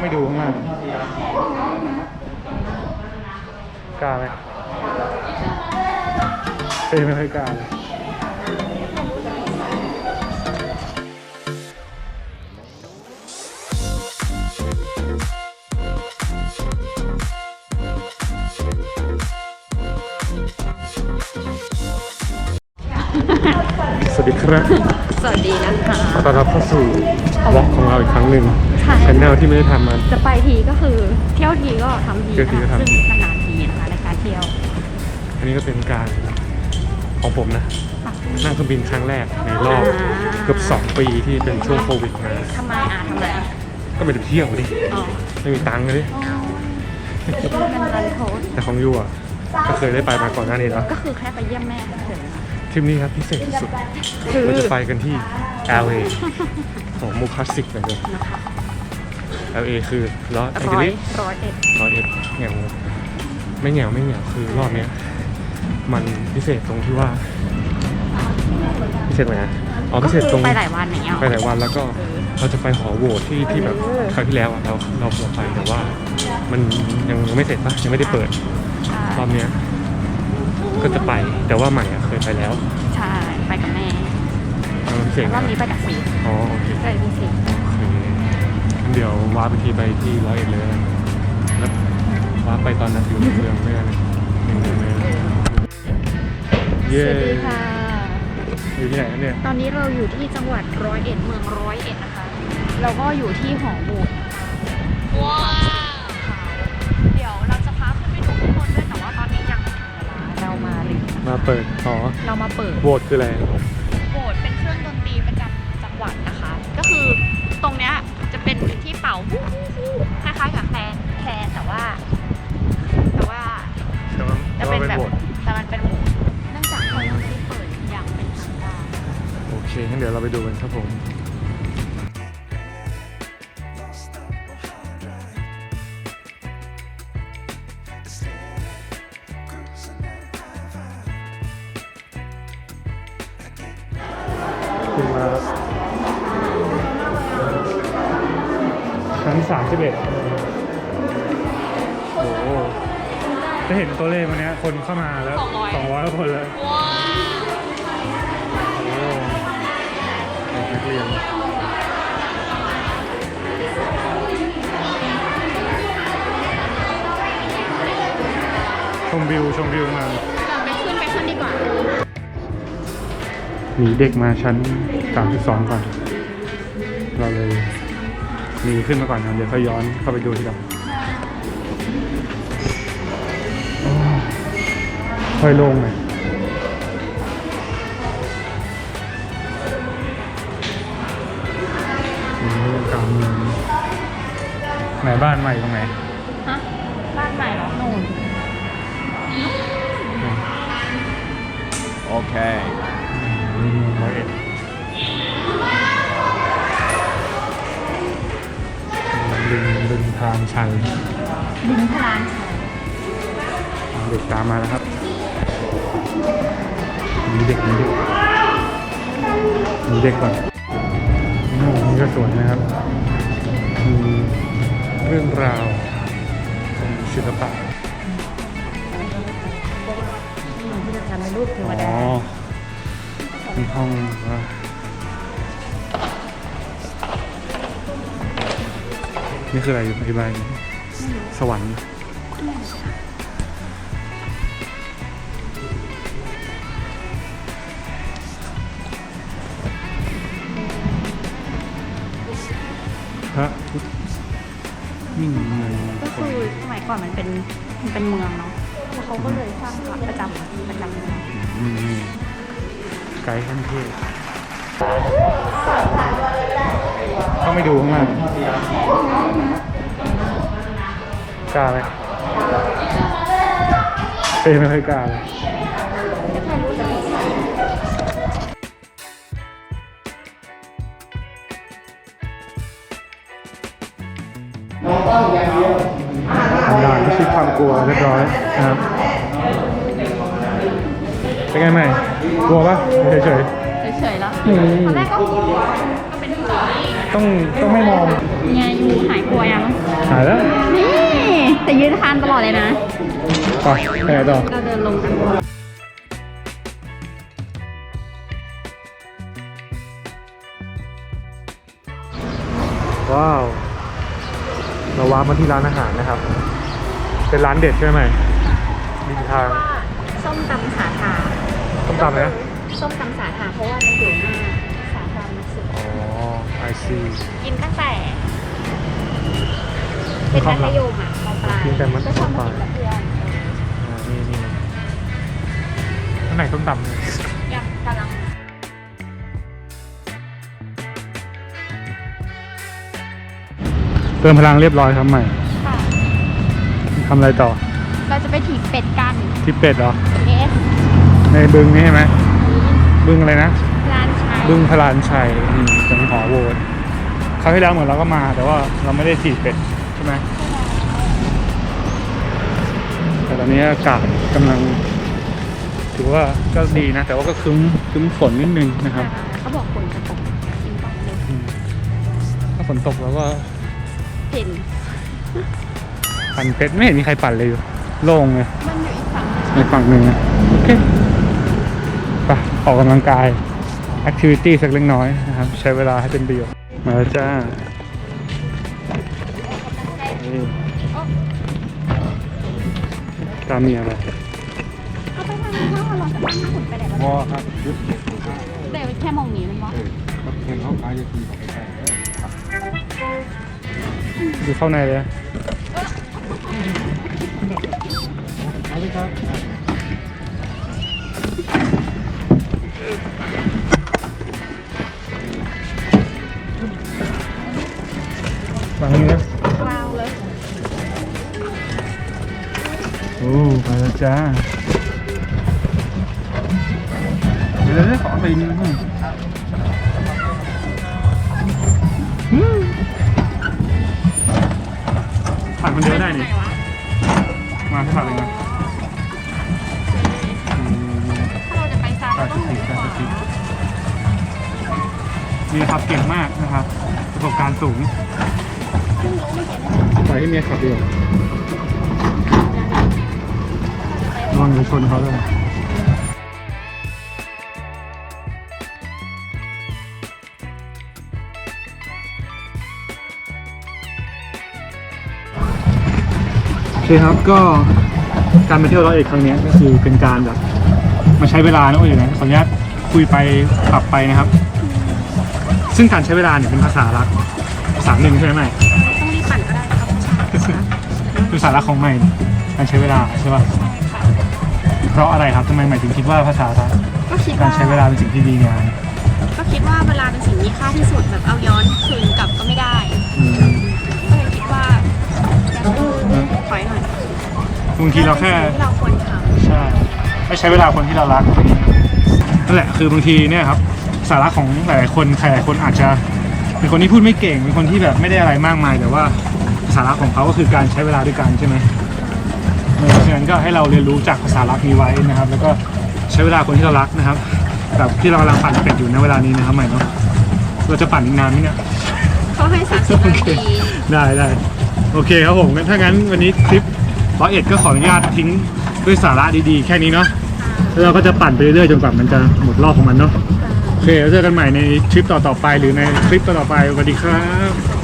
ไม่ดูข้างล่างกล้าไหมเอ้ยไม่ค่อยกล้าเลยสวัสดีครับ สวัสดีนะคะ ขอต้อนรับเข้าสู่วอล์กของเราอีกครั้งหนึ่งใช่ชแนลที่ไม่ได้ทำมัน จะไปทีก็คือเที่ยวทีก็ทำทีเที่ยวทีก็นะคะทำที ซึ่งนานๆทีนะคะในการเที่ยวอันนี้ก็เป็นการของผมนะค่ะนั่งเครื่องบินครั้งแรกในรอบอ่าเกือบ2 ปีที่เป็นช่วงโควิดมาทำไมอะทำไมอะก็ไม่ได้ไปเที่ยวดิอ๋อไม่มีตังค์เลยดิอ๋อเป็นรันโทสแต่ของยูอะก็เคยได้ไปมาก่อนหน้านี้แล้วก็คือแค่ไปเยี่ยมแม่เฉยทริปนี้ครับพิเศษสุดๆคือเราจะไปกันที่ LA ของมูคลาสสิกเลยเลยนะคะ LA คือลอสแองเจร้อยลิสร้อยเอ็ดร้อยเอ็ดเหงวไม่เหงวไม่เหงวคือรอบเนี้ย มันพิเศษตรงที่ว่า พิเศษไหมนะอ๋อก็พิเศคืษตรงไปหลายวันอย่างเงี้ยไปหลายวันแล้วก็เราจะไปหอโหวตที่ที่แบบคราวที่แล้วอะเราเราเราไปแต่ว่า มันยังยังไม่เสร็จปะยังไม่ได้เปิดใช่รอบเนี้ยก็จะไปแต่ว่าใหม่อะเคยไปแล้ว ใช่ ไปกับแม่เอาพิเศษรอบนะนี้ไปกับซีอ๋อโอเคไปกับซีโอ เคงั้นเดี๋ยวว้าไปทีไปที่ร้อยเอ็ดเลยนะแล้วว้าไปตอนนั้นอยู่ในเมืองไม่ได้เลยในเมืองเลยสเย้วัสดีค่ะ อยู่ที่ไหนครับเนี่ย ตอนนี้เราอยู่ที่จังหวัดร้อยเอ็ดเมืองร้อยเอ็ดนะคะ เราก็อยู่ที่หอโบสถ์ว้าวเดี๋ยวเราจะพาขึ้นไปดูข้างบนด้วยแต่ว่าตอนนี้ยังไม่ถึงเวลาเรามาเลยมาเปิดหอเรามาเปิดโหวตคืออะไรโบสถ์เป็นเครื่องดนตรีประจำจังหวัดนะคะ ก็คือตรงเนี้ย จะเป็นที่เป่าฮู้ฮู้ฮู้คล้ายๆกับแคนแคนแต่ว่า แต่ว่าแต่ว่าจะแต่เป็ว่านเป็นแบบโหวตแต่มันเป็นโบสถ์เนื่องจากเขายังไม่ได้เปิดอย่างเป็นทางการ โอเคงั้นเดี๋ยวเราไปดูกันครับผมขึ้นมา ชั้นสามสิบเอ็ดโอ้โหจะเห็นตัวเลขวันเนี้ยคนเข้ามาแล้วสองร้อยคนเลยว้าโอ้เด็กนักเรียนชมวิวชมวิวมาไปขึ้นไปขึ้นดีกว่าหนีเด็กมาชั้น 32 ก่อน เราเลย หนีขึ้นมาก่อนนะเดี๋ยวค่อยย้อนเข้าไปดูทีหลังโอ้ค่อยโล่งหน่อยนี่กลางเมืองไหนบ้านใหม่ตรงไหนฮะบ้านใหม่เหรอโน่น Okay. นี่ร้อยเอ็ด ดึงดึงทางชันดินพลานเด็กตามมาแล้วครับมีเด็กมีเด็กมีเด็กก่อนโอ้นี่ก็สวยนะครับมีเรื่องราวของศิลปะที่จะทำเป็นรูปเทวอ๋ดาอมีห้องว่า นี่คืออะไรอยู่อธิบายหน่อยสวรรค์พระพุทธมิ่งเมืองก็คือสมัยก่อนมันเป็นมันเป็นเมืองเนาะแล้วเขาก็เลยสร้างพระประจำประจำเมืองอืมไกด์ขั้นเทพ เข้าไม่ดูข้างล่างกล้าไหมเอ้ยไม่ค่อยกล้าเลยทำงานที่ชิดความกลัวเรียบร้อยนะครับ เป็นไงใหมกลัวปะเฉยๆ ตอนแรกก็กลัวก็เป็นห่วงต้องต้องไม่มองไงยูหายกลัวยังหายแล้วนี่แต่ยืนทานตลอดเลยนะไปไปไหนต่อเราเดินลงกันว้าว เราว้ามาที่ร้านอาหารนะครับ เป็นร้านเด็ดใช่ไหมริมทางว่าส้มตำสาขาต้มตำเลยนะ ส้มตำสาขาเพราะว่ามันอยู่หน้าสาขามันสุดอ๋อไอซีกินตั้งแต่ เป็นมัธยมอะปลายกินแต่มัธยม ก็ชอบมากินกับเพื่อนอ่านี่นี่อันไหนต้มตำเนี่ยยังกำลังเติมพลังเรียบร้อยครับใหม่ค่ะ ทำอะไรต่อเราจะไปถีบเป็ดกันที่เป็ดเหรอ เอสในบึงนี่ใช่ไหม บึงอะไรนะร้านชัยบึงพลานชัยนี่ตรงหอโหวตคราวที่แล้วเหมือนเราก็มา แต่ว่าเราไม่ได้ถีบเป็ดใช่ไหมแต่ตอนนี้อากาศกำลัง ถือว่าก็ดีนะ แต่ว่าก็ครึ้มครึ้มฝนนิดนึงนะครับ เขาบอกฝนจะตกจริงป่ะเนี่ยอืมถ้าฝนตกแล้วก็เห็นปั่นเป็ดไม่เห็นมีใครปั่นเลยอยู่โล่งเลยมันอยู่อีกฝั่งในฝั่งหนึ่งนะโอเคไป ออกกำลังกายแอคทิวิตี้สักเล็กน้อยนะครับ ใช้เวลาให้เป็นประโยชน์มาแล้วจ้านี่ตามเมียอะไรเอาไปทางนี้เพราะว่าเราจะตั้งหน้าหุ่นไปไหนพวะอครับยุดแต่แค่มองนี้มันวะครับเห็นเขาขายจะตีออกไปใส่แล้วดูเข้าในเลยนะเอาไปครับ วางนี้นะกลางเลยโอ้ไปแล้วจ้าเดี๋ 84 84นี่ครับเก่งมากนะครับ ประสบการณ์สูงปล่อยให้เมียขับเดียวนองไปชนเขาเลยโอเคครับก็การไปเที่ยวร้อยเอ็ครั้งนี้ก็คือเป็นการแบบ มาใช้เวลานะโอ้ยนะขออนุญาตคุยไปปรับไปนะครับ ซึ่งการใช้เวลาเนี่ยเป็นภาษารักภาษาหนึ่งใช่ไหมต้องรีบปั่นก็ได้ครับคือภาษารักของใหม่เนี่ยการใช้เวลาใช่ป่ะใช่ค่ะเพราะอะไรครับทำไมใหม่ถึงคิดว่าภาษารักก็คิดการว่าใช้เวลาเป็นสิ่งที่ดีงามก็คิดว่าเวลาเป็นสิ่งมีค่าที่สุดแบบเอาย้อนคืนกลับก็ไม่ได้อืมก็เลยคิดว่าถอยหน่อยบางทีเราแค่ที่เราควรทใช่ ไม่ใช้เวลาคนที่เรารักนั่นแหละคือบางทีเนี่ยครับสาระของหลายๆคนใครหลายคนอาจจะเป็นคนที่พูดไม่เก่งเป็นคนที่แบบไม่ได้อะไรมากมาย แต่ว่าสาระของเขาก็คือการใช้เวลาด้วยกันใช่ไหมเออเพราะฉะนั้นก็ให้เราเรียนรู้จากภาษารักนี้ไว้นะครับ แล้วก็ใช้เวลาคนที่เรารักนะครับแบบที่เรากำลังปั่นเป็ดอยู่ในเวลานี้นะครับใหม่เนาะเราจะปั่นอีกนานไหมเนี่ยำเขาให้สามสิบนาทีได้ได้โอเคครับผมงั้นถ้างั้นวันนี้คลิปร้อยเอ็ดก็ขออนุญาตทิ้ง ด้วยสาระดีๆ แค่นี้เนาะแล้วเราก็จะปั่นไปเรื่อยๆจนกว่ามันจะหมดรอบของมันเนาะโอเคแล้วเจอกันใหม่ในทริปต่อๆไปหรือในคลิปต่อๆไปสวัสดีครับ